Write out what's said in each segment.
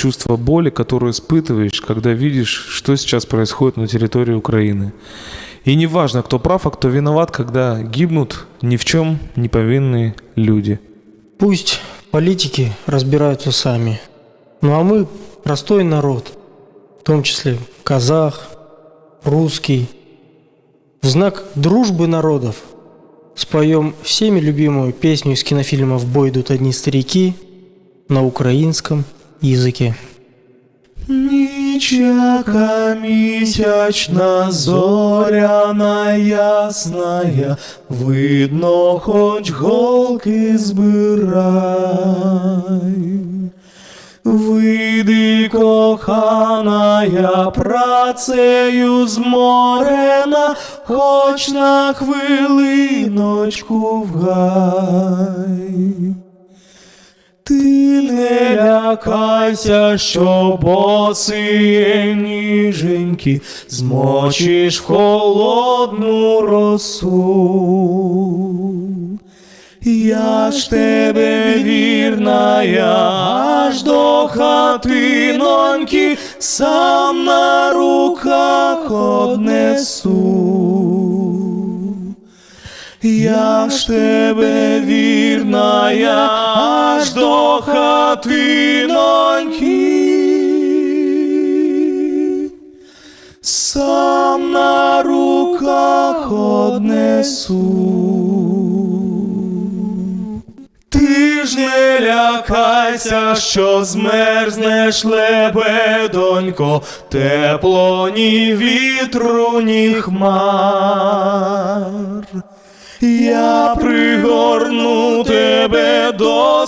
чувство боли, которое испытываешь, когда видишь, что сейчас происходит на территории Украины. И не важно, кто прав, а кто виноват, когда гибнут ни в чем не повинные люди. Пусть политики разбираются сами. Ну а мы простой народ, в том числе казах, русский. В знак дружбы народов споем всеми любимую песню из кинофильма «В бой идут одни старики» на украинском языке. Нічака місячна, зоряна ясная, видно, хоч голки збирай. Вийди, коханая, працею зморена, хоч на хвилиночку в гай. Ти не лякайся, що босиє ніженькі змочиш в холодну росу. Я ж тебе вірна, я аж до хатиноньки сам на руках однесу. Я ж тебе вірна, я хатиноньки, сам на руках однесу. Ти ж не лякайся, що змерзнеш лебедонько, тепло ні вітру, ні хмар. Я пригорну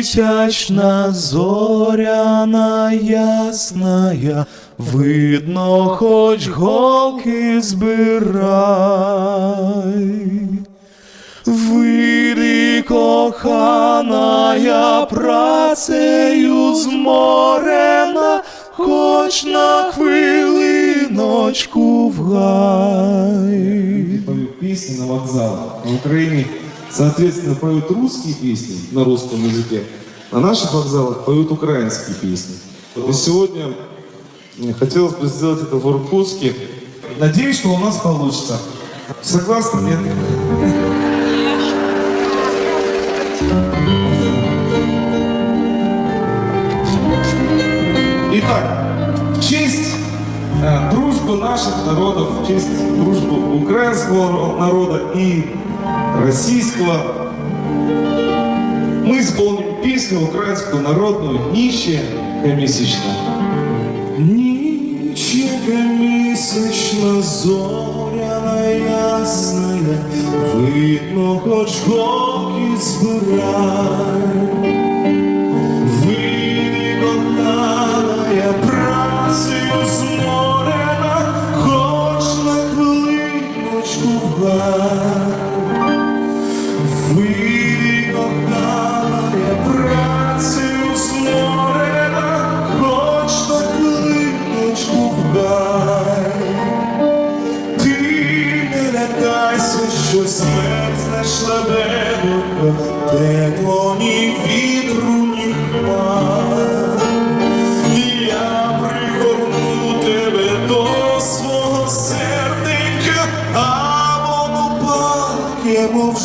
місячна, зоряна ясная, видно, хоч голки збирай. Вийди, коханая, працею зморена, хоч на хвилиночку в гай. песни на вокзалах. На Украине, соответственно, поют русские песни на русском языке. На наших вокзалах поют украинские песни. И сегодня хотелось бы сделать это в Иркутске. Надеюсь, что у нас получится. Согласны, нет? Итак, в честь э, дружбы наших народов, в честь дружбы украинского народа и российского, мы исполним песню украинскую народную «Нище комісячна». комиссично місячна, зоряна ясная, видно, хоч голки збирай. Тепло ні вітру, ні хмар, і я пригорну тебе до свого серденька, а воно пахне мов